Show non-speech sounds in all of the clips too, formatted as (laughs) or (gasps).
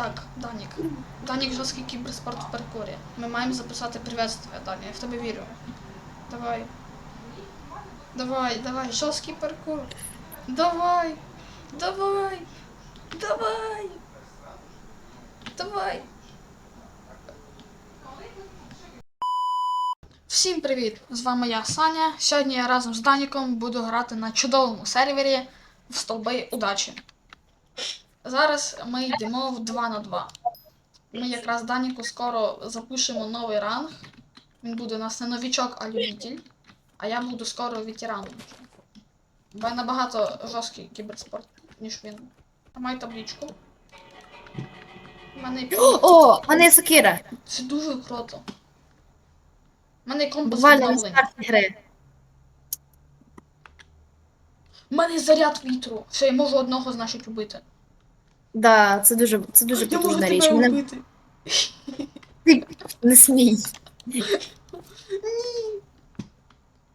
Так, Данік. Данік жорсткий кіберспорт в паркурі. Ми маємо записати приветствие, Дані, я в тебе вірю. Давай. Давай, давай, жорсткий паркур. Давай. Давай. Давай. Давай. Всім привіт! З вами я, Саня. Сьогодні я разом з Даніком буду грати на чудовому сервері в столби удачі. Зараз ми йдемо в 2 на 2. Ми якраз Даніку скоро запишемо новий ранг. Він буде у нас не новічок, а любитель. А я буду скоро ветераном. Бо я набагато жорсткий кіберспорт, ніж він. Маю табличку. У мене є (gasps) О, в мене є сокира. це дуже круто. У мене є компас Буквально на відновлення. старті гри. У мене є заряд вітру. Все, я можу одного, значить, убити. Да, це дуже, це дуже я можу потужна тебе річ. Мене убити. не смій. Ні.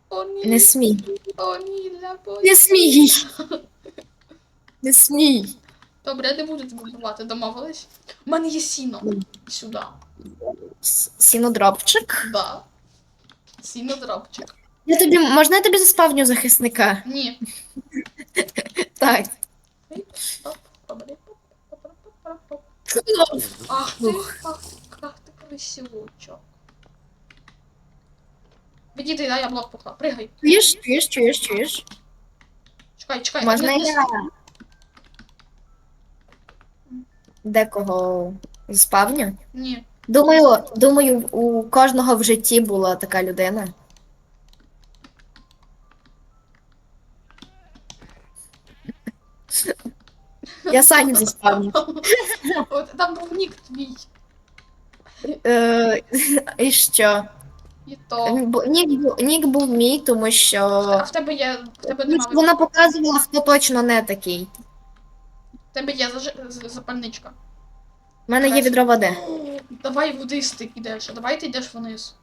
О, ні. Не смій. О, ні. Не смій. Не смій. Добре, я не буду тебе вбивати, домовились. У мене є сіно. Сюди. С- Сінодропчик. Да. Сіно дропчик. Я тобі, можна я тобі заспавню захисника? Ні. Так. Стоп. Ах ти, ах, ах ти красивочок. Відійди, да, я блок поклав. Пригай. Чуєш, чуєш, чуєш, чуєш? Чекай, чекай. Можна не- не- я декого заспавню? Ні. Думаю, думаю, у кожного в житті була така людина. Я Саню заспавню. (laughs) От там був нік твій. Е, і що? І то. Бу- Нік, бу- нік був мій, тому А що в тебе є. В тебе Ну, вона показувала, хто точно не такий. В тебе є заж- з- запальничка. У мене є відро води. (gasps) Давай вниз ти йдеш. а Давай ти йдеш вниз.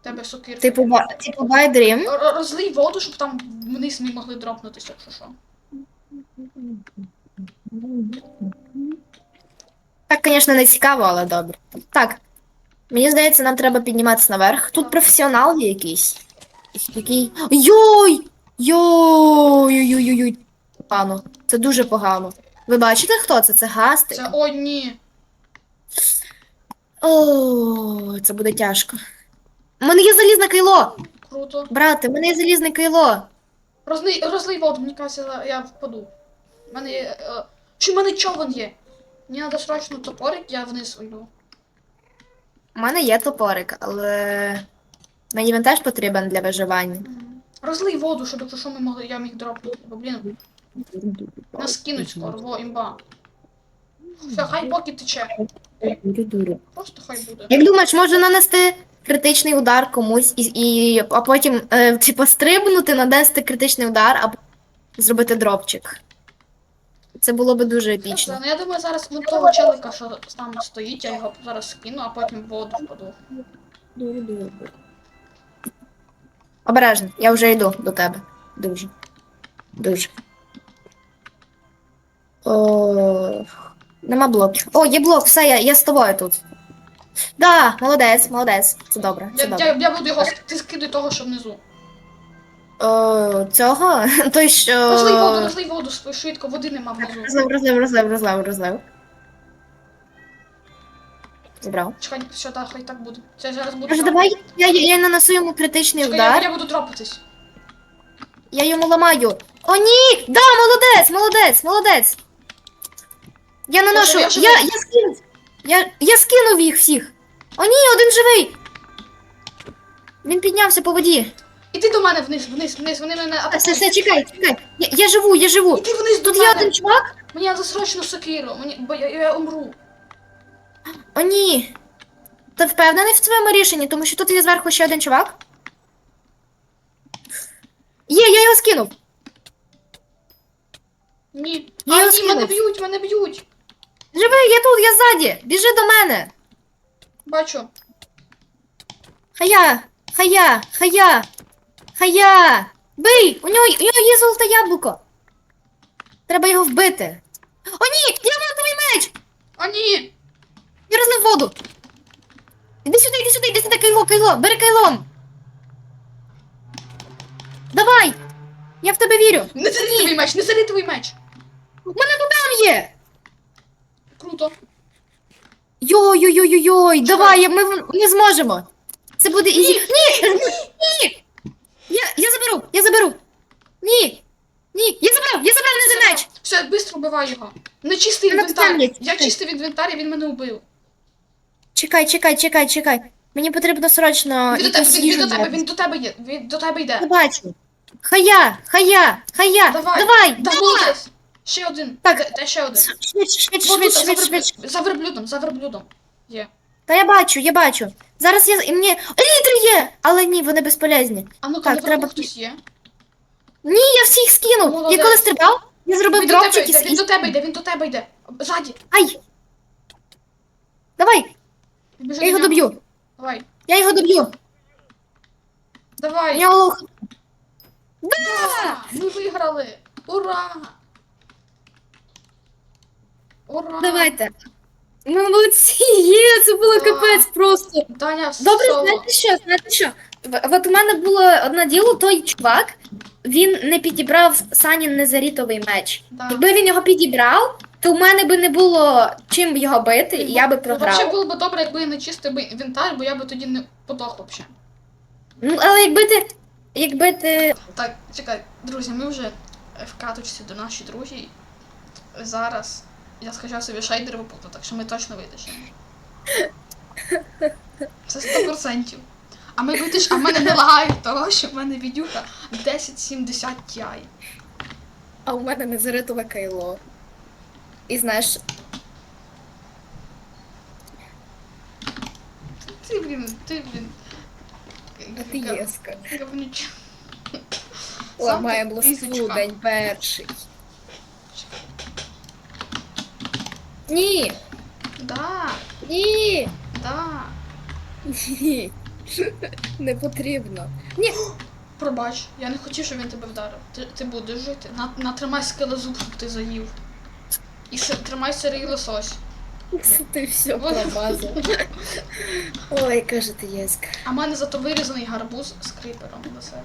В Тебе сокир. Типу, ба- типу байдрім. Р- Розлий воду, щоб там вниз не могли дропнутися, якщо що. Так, звісно, не цікаво, але добре. Так. Мені здається, нам треба підніматися наверх. Тут професіонал є якийсь. Який. Йой! Йой-йой-йой-йой. Погано. Це дуже погано. Ви бачите, хто це? Це гастик. Це о, ні. О, це буде тяжко. У мене є залізне кайло! Круто. Брате, у мене є залізне кайло. Розлий, розлий воду, мені кажеться, я впаду. У мене є. Е... Чи в мене човен є? Мені треба срочно топорик, я вниз уйду. У мене є топорик, але мені він теж потрібен для виживання. Розлий воду, щоб якщо що ми могли, я міг дропнути. Бо, блін, нас кинуть скоро, во, імба. Все, хай поки тече. Просто хай буде. Як думаєш, може нанести критичний удар комусь і, і а потім е, типу, стрибнути, нанести критичний удар, а зробити дропчик. Це було би дуже епічно. ну я думаю, зараз вон того челика, що там стоїть, я його зараз скину, а потім в воду впаду. Обережно, я вже йду до тебе. Дуже. Дуже. О, нема блоків. О, є блок, все, я, я з тобою тут. Да, молодець, молодець. Це добре. Це Я, добре. я, я буду його ти скидай того, що внизу. О, цього? (laughs) Той, що. Розлий воду, розлий воду, швидко, води нема внизу. Розлив, розлив, розлив, розлив, розлив. Забрав. Чекай, все, так, хай так буде. Це зараз буду. Може, давай я, я, я нанесу йому критичний Чекай, я, удар. я буду дропатись. Я йому ламаю. О, ні! Да, молодець, молодець, молодець. Я наношу. Я Я, живий, я, я скинув. Я, я скинув їх всіх. О, ні, один живий. Він піднявся по воді. Іди до мене вниз, вниз, вниз, вони мене Все, все, чекай, чекай. Я, я живу, я живу. Іди вниз до Тут є мене. один чувак. Мені треба срочно сокиру, мені, бо я, я умру. О, ні. Ти впевнений в своєму рішенні, тому що тут є зверху ще один чувак? Є, я його скинув. Ні. Я а, його ні, мене скинув. б'ють, мене б'ють. Живий, я тут, я ззаді. Біжи до мене. Бачу. Хая, хая, хая, Хая! Бий! У нього у нього є золоте яблуко! Треба його вбити. О, ні! Діамантовий меч! О, ні! Я розлив воду! Іди сюди, іди сюди, іди сюди, кайло, кайло! Бери кайлом! Давай! Я в тебе вірю! Не сади твій меч! Не сади твій меч! У мене туда є! Круто! Йой-йой-йой-йой! Давай, ми не зможемо! Це буде ізі. Ні! Ні! Заберу, я заберу. Ні! Ні, я забрав, я забрав не за меч. Все, швидко вбивай його. Не чистий Вона інвентар. Я чистив інвентар, і він мене вбив. Чекай, чекай, чекай, чекай. Мені потрібно срочно. Він до тебе, якусь він, він до тебе, він до тебе є. Він до тебе йде. Не бачу. Хая, хая, хая. Давай, давай, давай. Ще один. Так. Де, де ще один? Швидше, швидше, Вон тут, швидше, за, швидше, верблю- швидше. за верблюдом, за верблюдом. Є. Та я бачу, я бачу. Зараз я і мені. Літри є! Але ні, вони безполезні. А ну-ка, Так, треба- хтось є. Ні, я всіх скинув. Молодець. Я коли стрибав, я зробив Він до тебе дропчик йде, він і. до тебе йде, він до тебе йде. Ззаді. Ай! Давай, Біжи я його нього. доб'ю. Давай. Я його доб'ю. Давай. Я лох. Да! Ми виграли! Ура! Ура! Давайте. Молодці, є, це було капець просто. Даня, Добре, соло. знаєте що, знаєте що? В- От у мене було одне діло, той чувак, він не підібрав Санін незарітовий меч. Да. Якби він його підібрав, то в мене би не було чим його бити, і я би Взагалі програв. було б добре, якби я не чистив би інвентар, бо я би тоді не подох вообще. Ну, але якби ти. Якби ти. Так, чекай, друзі, ми вже в каточці до нашої друзі. Зараз я скачав собі шейдер випуту, так що ми точно витащимо. Це 100%. А ми витиш, а в мене не лагає того, що в мене відюха 1070 Ti. А у мене не незаритове кайло. І знаєш, Ти, блін, ти, блін. а ти єска. говнюч. Ламаємо ти лоску пісочка. день перший. Ні! Да, Ні! да. Ні. Не потрібно. Ні. Пробач, я не хотів, щоб він тебе вдарив. Ти, ти будеш жити. На, натримай скелезуб, щоб ти заїв. І си- тримай сирий лосось. Ти все промазав. Ой, каже ти єска. А в мене зато вирізаний гарбуз з кріпером до себе.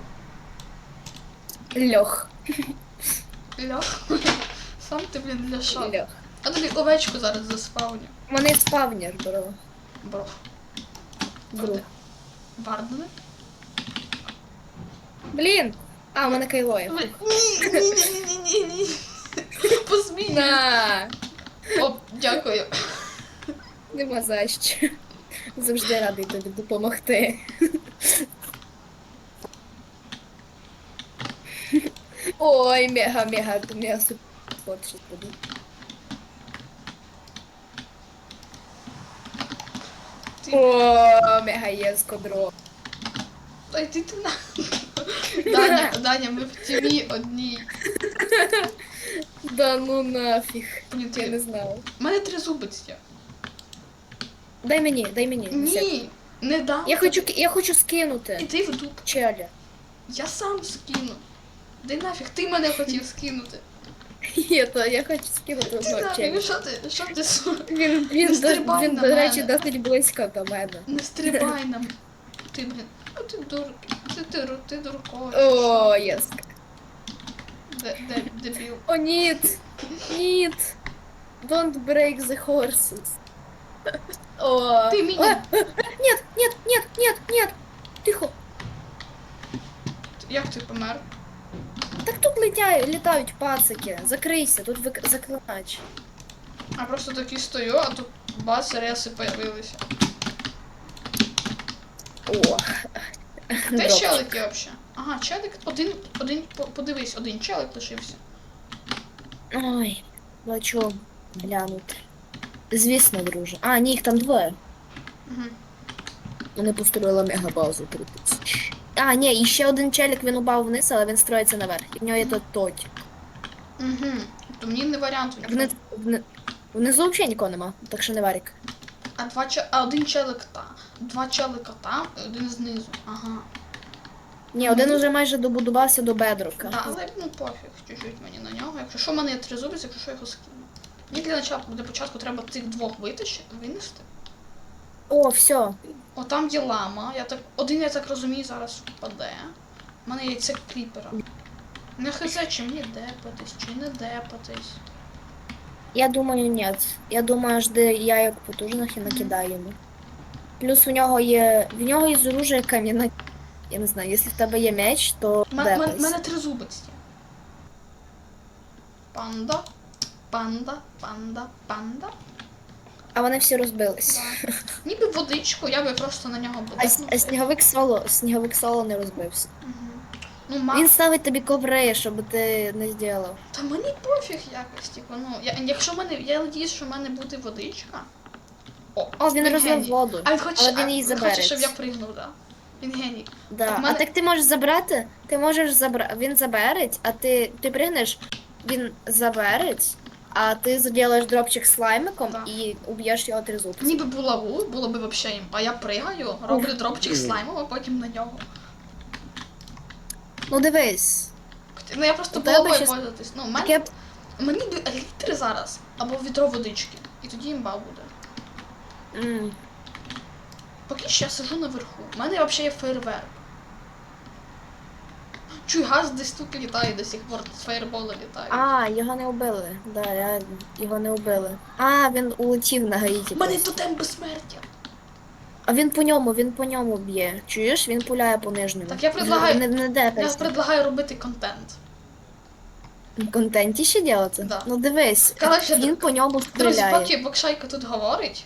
Льох. Льох. Сам ти, блін, що? Льох. А тобі овечку зараз заспавню. У мене спавнер, бро. Бро. Бро. Вардене? Блін. А, у мене кайло є. Ні, ні, ні, ні, ні, ні. Посмій. На. О, дякую. Нема за що. Завжди радий тобі допомогти. Ой, мега, мега, мега супер. От щось буду. О, мега єско дро. Та йди ти на. (laughs) Даня, Даня, ми в тімі одній. Да ну нафіг. Блін, Я не ти. знала. У мене три зубиці. Дай мені, дай мені. Ні, не дам. Я хочу, я хочу скинути. Іди в дуб. Челя. Я сам скину. Де нафіг, ти мене хотів скинути. Я, то, я хочу скинути Ти одного челя. що ти, що ти су- Він, він, Не до- стрибай він на до речі, мене. досить близько до мене. Не стрибай нам. Ти, блін, а ти дур, ти, ти, ру- ти дурко. О, єс. Де, де, дебіл. О, ніт. Ніт. Don't break the horses. О. Ти мені- О, Нет, нет, нет, нет, нет. Тихо. Як ти помер? Так тут летяють, літають пацики. Закрийся, тут вик- заклинач. А просто такий стою, а тут бац, реси появилися. О. Де Добре. челики взагалі? Ага, челик, один, один, по- подивись, один челик лишився. Ой, бачу глянути. Звісно, друже. А, ні, їх там двоє. Угу. Вони построїли мегабазу 3000. А, ні, і ще один челік він упав вниз, але він строїться наверх. І в нього є тут тоті. Угу. То мені не варіант. Вниз, вни- внизу взагалі нікого нема, так що не варік. А два че- а один челик там. Два челика там, один знизу. Ага. Ні, один уже майже добудувався до бедрока. Да, але ну пофіг, чуть-чуть мені на нього. Якщо що, в мене є три зуби, якщо що його скину. Мені для початку, для початку треба цих двох витащити, винести. О, все. О, там є лама. Я так, один, я так розумію, зараз впаде. У мене яйце кріпера. Не хз, чи мені депатись, чи не депатись. Я думаю, нет. Я думаю, жди яйок потужних і накидай йому. Плюс у нього є. В нього є з оружия кам'яна. Я не знаю, якщо в тебе є меч, то У мене, депайся. мене три зубиці. Панда, панда, панда, панда. А вони всі розбились. Ніби водичку, я би просто на нього А, с- а сніговик соло, сніговик соло не розбився. Ну, ма... Він ставить тобі коври, щоб ти не зробив. Та мені пофіг якось, типу, ну, я, якщо в мене, я надіюсь, що в мене буде водичка. О, О, він він розлив геній. воду. А він хоче, але він а, її він хоче, забере. щоб я пригнув, да. Він геній. Да. Так в мене- А так ти можеш забрати, ти можеш забрати, він забереть, а ти, ти пригнеш, він забереть, а ти зробиш дропчик слаймиком Да. і уб'єш його три зубки. Ніби була ву, було би вообще їм. А я пригаю, роблю дропчик слаймом, а потім на нього. Ну дивись. Ну я просто У тебе головою щас пользуватись. Ну, в мене, Таке мені б літри зараз, або відро водички. І тоді імба буде. м, Поки що я сижу наверху. У мене взагалі є фейерверк. Чуй, газ десь тут літає до сих пор, з фейербола літає. А, його не вбили. Да, реально, його не вбили. А, він улетів на Гаїті. У мене тотем безсмертя. А він по ньому, він по ньому б'є. Чуєш? Він пуляє по нижньому. Так я предлагаю- Не, не Я предлагаю робити контент. Контенті ще делати? Да. Ну дивись, Коротше, він по ньому Друзі, стріляє. поки Бокшайка тут говорить,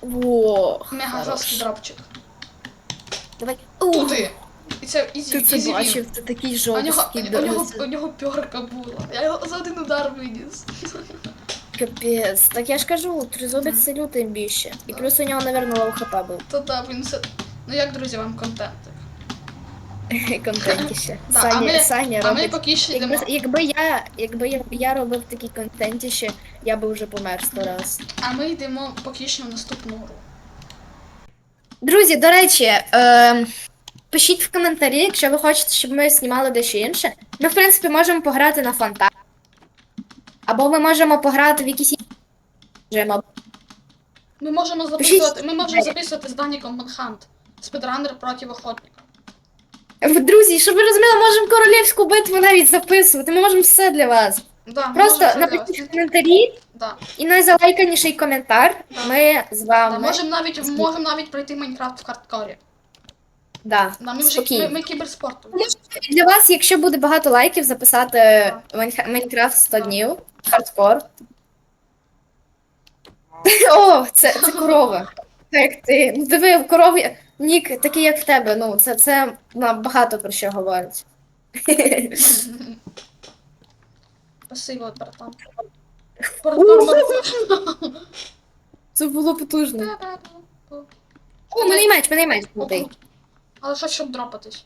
Во, мега жорсткий дропчик. Давай. Туди! І це ізі, Ти це ізі бачив, це такий У нього, жорсткий у, нього, у нього пьорка була. Я його за один удар виніс. Капець. Так я ж кажу, тризубець це лютий більше. І плюс у нього, напевно, лоу хп був. То так, він все. Ну як, друзі, вам контентик? (laughs) Контентіще. Да, а Саня, ми- Саня А ми робить. поки що йдемо. Якби, якби я, якби я, я робив такий контентіще, я би вже помер сто раз. А ми йдемо поки що в наступну гру. Друзі, до речі, е, пишіть в коментарі, якщо ви хочете, щоб ми знімали дещо інше. Ми, в принципі, можемо пограти на фонтан. Або ми можемо пограти в якісь інші. Ми можемо записувати. Ми можемо записувати з Даніком Манхант. Спідранер проти охотника. Е, Друзі, щоб ви розуміли, можемо королівську битву навіть записувати. Ми можемо все для вас. Да, Просто напишіть в коментарі Да. і найзалайканіший коментар. Да. Ми з Да, вами. можемо навіть можемо навіть пройти Майнкрафт в хардкорі. Да. Да, ми вже Спокійно. ми, ми кіберспорту. Для вас, якщо буде багато лайків, записати Майнха- Майнкрафт 100 днів, хардкор. (laughs) О, це, це корова. Так, ти. Ну диви, в корові нік такий, як в тебе. Ну, це, це нам багато про що говорить. (laughs) Спасибо, братан. Це було потужно. О, мене й меч, мене й меч. Круто. Але що, щоб дропатись?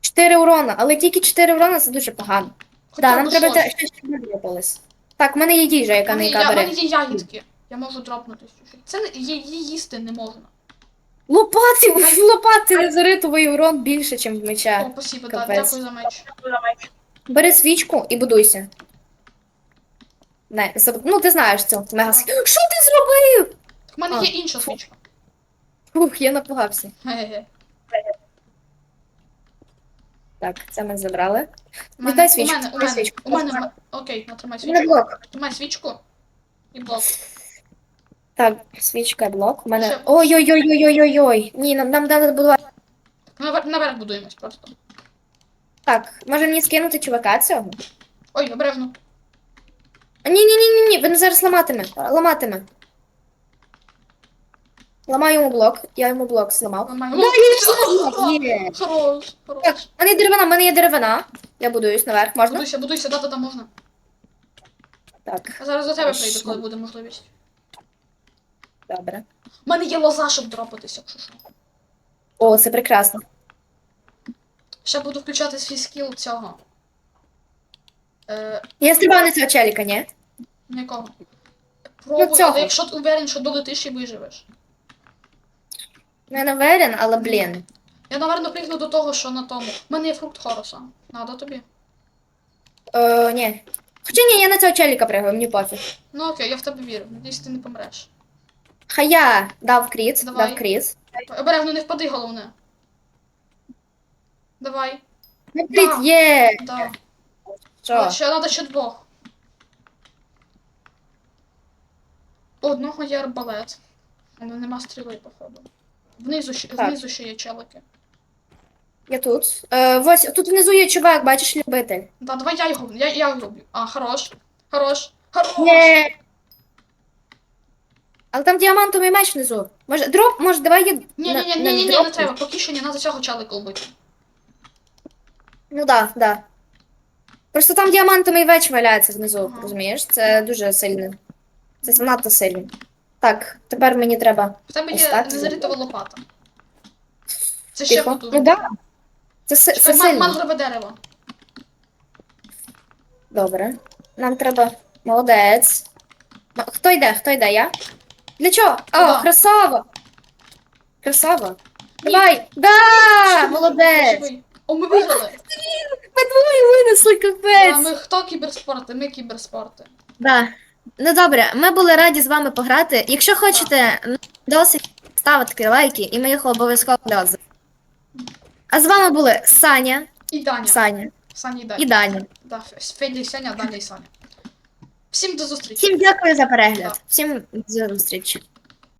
4 урона, але тільки 4 урона це дуже погано. Хоча Так, нам б треба щось. те, що ще не дропалось. Так, в мене є їжа, яка не яка бере. мене є ягідки. Я можу дропнутись. Це не її їсти не можна. Лопати, в (laughs) лопати лазаритовий урон більше, ніж в меча. О, спасибо, так, Капець. дякую за меч. Бери свічку і будуйся. Не, заб- ну ти знаєш цю мега Що ти зробив? Так, в мене А. є інша свічка. Фух, я напугався. Ге-ге. Так, це ми забрали. У мене, Віддай у свічку, мене, у віддай мене, свічку. у мене, окей, натримай мене свічку. блок. Тримай свічку. І блок. Так, свічка, блок. У мене. Ще- Ой-ой-ой-ой-ой-ой. Ні, нам, нам треба будувати. Наверх, наверх будуємось просто. Так, може мені скинути чувака цього? Ой, обережно. Ні, ні, ні, ні, ні, він зараз ламатиме. Ламатиме. Ламаю йому блок. Я йому блок зламав. Да, я зламав. Є. Хорош, хорош. Так, в мене є деревина, в мене є деревина. Я будуюсь наверх, можна? Будуйся, будуйся, да-да-да, можна. Так, Я зараз до тебе Хорошо. прийду, коли буде можливість. добре. У мене є лоза, щоб дропатися, якщо що. О, це прекрасно. Ще буду включати свій скіл цього. Е, Я стрибаю на цього челіка, ні? Якого? Пробуй, цього. але якщо ти уверен, що долетиш і виживеш. Не уверен, але блін. Я, напевно, пригну до того, що на тому. У мене є фрукт Хороса. Надо тобі. Е, ні. Хоча ні, я на цього челіка пригаю, мені пофіг. Ну окей, я в тебе вірю. Надіюсь, ти не помреш. Хай я дав кріт, Давай. дав кріт. Обережно не впади, головне. Давай. Ну, кріт Да. є. Да. Що? Ще треба ще двох. У одного є арбалет. Але нема стріли, походу. Внизу ще, Так. знизу ще є челики. Я тут. Е, ось тут внизу є чувак, бачиш любитель. Да, давай я його, я, я його роблю. А, хорош. Хорош. Хорош. Є. Але там діамантовий меч внизу. Може, дроп, може, давай я. Ні, ні, ні, ні, ні, не треба. Поки що не треба цього челика вбити. Ну да, да. Просто там діамантовий меч валяється внизу, Ага. розумієш? Це дуже сильно. Це занадто сильно. Так, тепер мені треба. В тебе Ось є так незарітова лопата. Це ще Тихо. потужно. Ну да. Це, си- це Чекай, ман- сильно. мангрове дерево. Добре. Нам треба. Молодець. Ну, Хто йде? Хто йде? Я? Для чого? О, Да. красава! Красава. Ні. Давай! Да! Молодець! живий. О, ми виграли. Ми двоє винесли А капець! ми хто кіберспорти? Ми кіберспорти. Да. Ну добре, ми були раді з вами пограти. Якщо хочете, досить ставити лайки, і ми їх обов'язково відзив. А з вами були Саня, І Даня. Саня Саня і Даня. і Даня. Да, Федя Саня, Даня і Саня. Всім до зустрічі. Всім дякую за перегляд. Да. Всім до зустрічі.